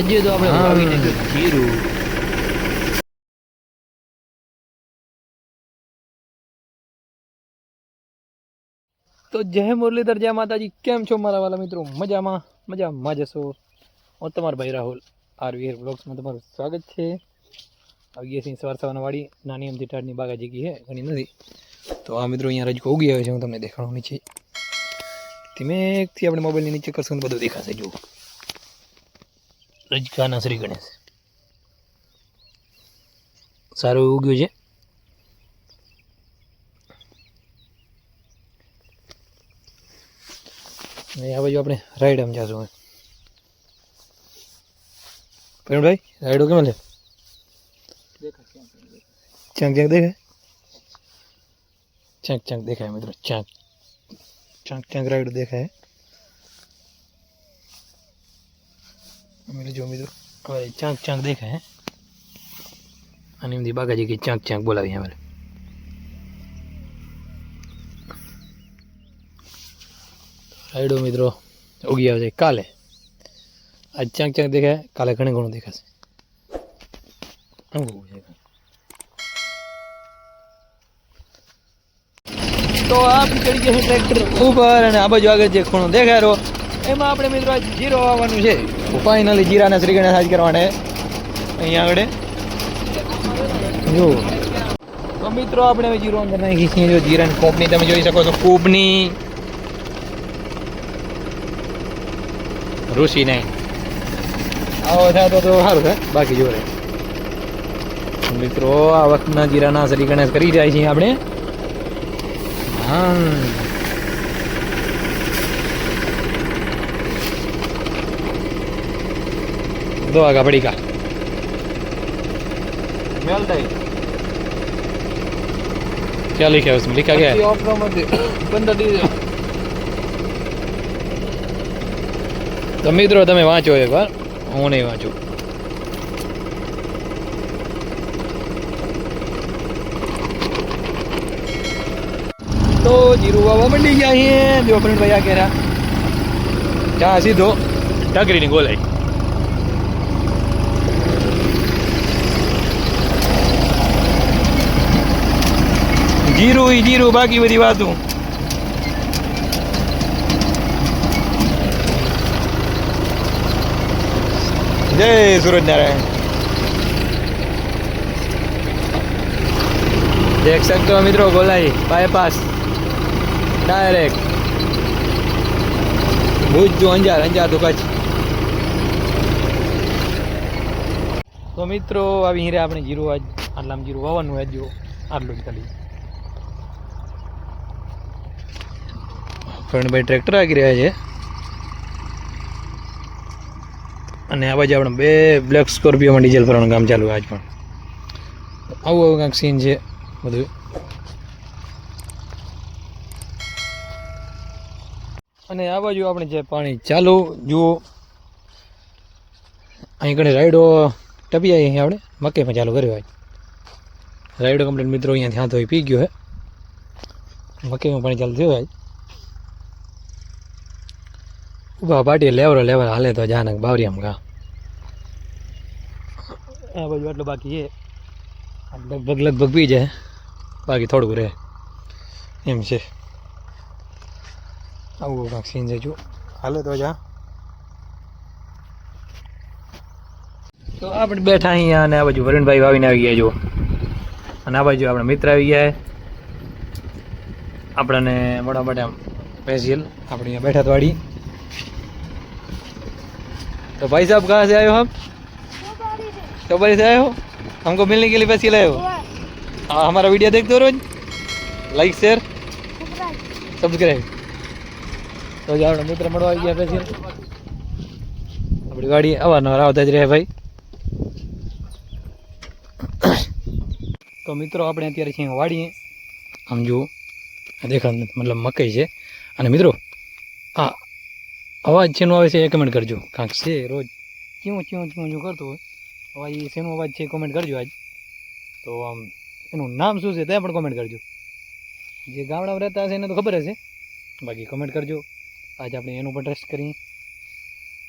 આજે તો આપણે ભાવીને જીરું તો જય મુરલીધર જય માતાજી. કેમ છો મારા વાલા મિત્રો? મજામાં? મજામાં જશો હું તમારો ભાઈ રાહુલ આરવીઆર બ્લોગ્સમાં તમારું સ્વાગત છે. આવીએ છીએ સવાર સવારના વાળી નાની અમથી ટાટની બાગાજી જગી છે ઘણી નથી. તો આ મિત્રો અહીંયા રજકો ઉગી આવ્યો છે હું તમને દેખાડવાની છે ધીમેકથી આપણે મોબાઈલની નીચે કરશું બધું દેખાશે જુઓ. રજકાના શ્રી ગણેશ. સારું એવું ઉગ્યું છે? નહીં આ બાજુ આપણે રાઈડ આમ જશું ભાઈ રાઈડો કેમ છે ચાંક ચાંક દેખાય? ચાંક ચાંક દેખાય મિત્રો, ચાંક. ચાંક ચાંક રાઈડો દેખાય. અમે જો મિત્રો, હવે ચાંક ચાંક દેખાય અને એમથી બાગાજી કે ચાંક ચાંક બોલાવી અમારે રાઈડો મિત્રો, ઉગી આવશે કાલે. આજ ચાંક ચાંક દેખાય, કાલે ઘણું ઘણું દેખાશે. આમ તો આ ચડી ગયા ટ્રેક્ટર ઉપર અને આ બાજુ આગળ જે ખૂણો દેખાય રહ્યો, એમાં આપણે મિત્રો આજ જીરો આવવાનું છે. ફાઇનલી જીરાના શ્રી ગણેશ આજ કરવાના છે અહીંયા આગળ જો. તો મિત્રો, આપણે હવે જીરો અંદર નાખી છીએ. જો જીરાની કોપની તમે જોઈ શકો છો, કોપની. ઋષિ નહીં આવો, થાય તો સારું થાય બાકી જો રહે મિત્રો, આ વખતના જીરાના શ્રી ગણેશ કરી જાય છીએ આપણે. હા. दो आगा बड़ी का क्या लिखा है उसमें लिखा गया है તો મિત્રો તમે વાંચો એકવાર હું નહીં વાંચું તો જીરું વાવા મંડી ગયા છીએ જો ફ્રેન્ડ ભાઈ આ કેરા ચા સીધો ટાકરીની ગોલાઈ ઈ જીરું બાકી બધી વાતું. જય સૂરજનારાયણ દેખ શકતો મિત્રો ગોલાઈ બાયપાસ ડાયરેક્ટ ભુજ જો અંજાર અંજાર તો કચ્છ. તો મિત્રો આવી હીરે આપણે જીરું આજ આટલામાં જીરું વાવવાનું આજ જો આટલું જ ખાલી. ફરણભાઈ ટ્રેક્ટર આગી રહ્યા છે. અને આ બાજુ આપણે બે બ્લેક સ્કોર્પિયોમાં ડીઝલ ભરવાનું કામ ચાલુ આજ પણ. આવું આવું કાંઈક સીન છે બધું. અને આ બાજુ આપણે જે પાણી ચાલુ, જુઓ. અહીં કણે રાઈડો ટપી આવી આપણે. મકાઈમાં ચાલુ કર્યો હોય. રાઈડો કમ્પ્લીટ મિત્રો અહીંયા હાથ તો પી ગયો હે મકાઈમાં પાણી ચાલુ થયું આજ ઊભા પાટી લેવરો લેવર હાલે તો જાનક બાવરિયામ ગા. આ બાજુ આટલું બાકી છે. લગભગ લગભગ બી જાય. બાકી થોડુંક રહે. એમ છે. આવું કાંક સીન છે જો. હાલે તો જા. તો આપણે બેઠા અહીંયા અને આ બાજુ વરુણભાઈ વાવીને આવી ગયા જો. અને આ બાજુ આપણા મિત્ર આવી ગયા આપણને મોટા મોટા સ્પેશિયલ આપણે અહીંયા બેઠા તો વાડી तो भाई साहब कहाँ से आए हो आप चौबारी से आए हो हमको मिलने के लिए पैसे लाए हो हाँ हमारा वीडियो देखते हो रोज लाइक शेयर सब्सक्राइब તો જ આપણે મિત્ર મળવા આવી ગયા પછી આપણી ગાડી અવારનવાર આવતા જ રહે ભાઈ તો મિત્રો આપણે અત્યારે છીએ વાડીએ આમ જુઓ આ દેખાડ નથી મતલબ મકઈ છે અને મિત્રો આ અવાજ શેનો આવે છે એ કમેન્ટ કરજો. કાંક છે રોજ. ચીવું ચીવું ચીવું જો કરતો હોય. અવાજ એ શેનો અવાજ છે કોમેન્ટ કરજો આજ. તો આમ, એનું નામ શું છે તે પણ કોમેન્ટ કરજો. જે ગામડામાં રહેતા હશે એને તો ખબર હશે. બાકી કમેન્ટ કરજો. આજે આપણે એનું પણ ટેસ્ટ કરીએ.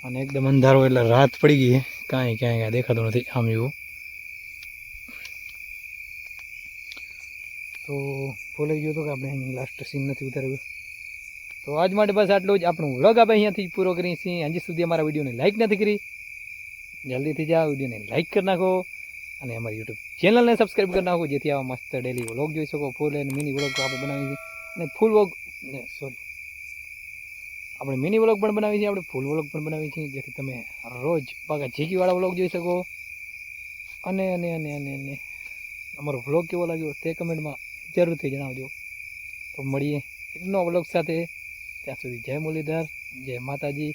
અને એકદમ અંધારો એટલે રાત પડી ગઈ કાંઈ, ક્યાંય ક્યાંય દેખાતું નથી આમ એવું. તો ભૂલાઈ ગયું હતું કે આપણે લાસ્ટ સીન નથી ઉતાર્યું. તો આજ માટે બસ આટલું જ. આપણું વ્લોગ આપણે અહીંયાથી પૂરો કરીએ છીએ. હજી સુધી અમારા વિડીયોને લાઈક નથી કરી. જલ્દીથી જાઓ વિડીયોને લાઈક કરી નાખો અને અમારી યુટ્યુબ ચેનલને સબસ્ક્રાઈબ કરી નાખો, જેથી આવા મસ્ત ડેલી વ્લોગ જોઈ શકો. ફૂલ અને મિની વ્લોગ આપણે બનાવીએ છીએ. અને ફૂલ વ્લોગ સોરી આપણે મિની વ્લોગ પણ બનાવીએ છીએ. આપણે ફૂલ વ્લોગ પણ બનાવીએ છીએ, જેથી તમે રોજ પાકા ઝીકીવાળા વ્લોગ જોઈ શકો. અને અને અને અને અને. અમારો વ્લોગ કેવો લાગ્યો તે કમેન્ટમાં જરૂરથી જણાવજો. તો મળીએ એકનો વ્લોગ સાથે. ત્યાં સુધી જય મુરલીધર જય માતાજી.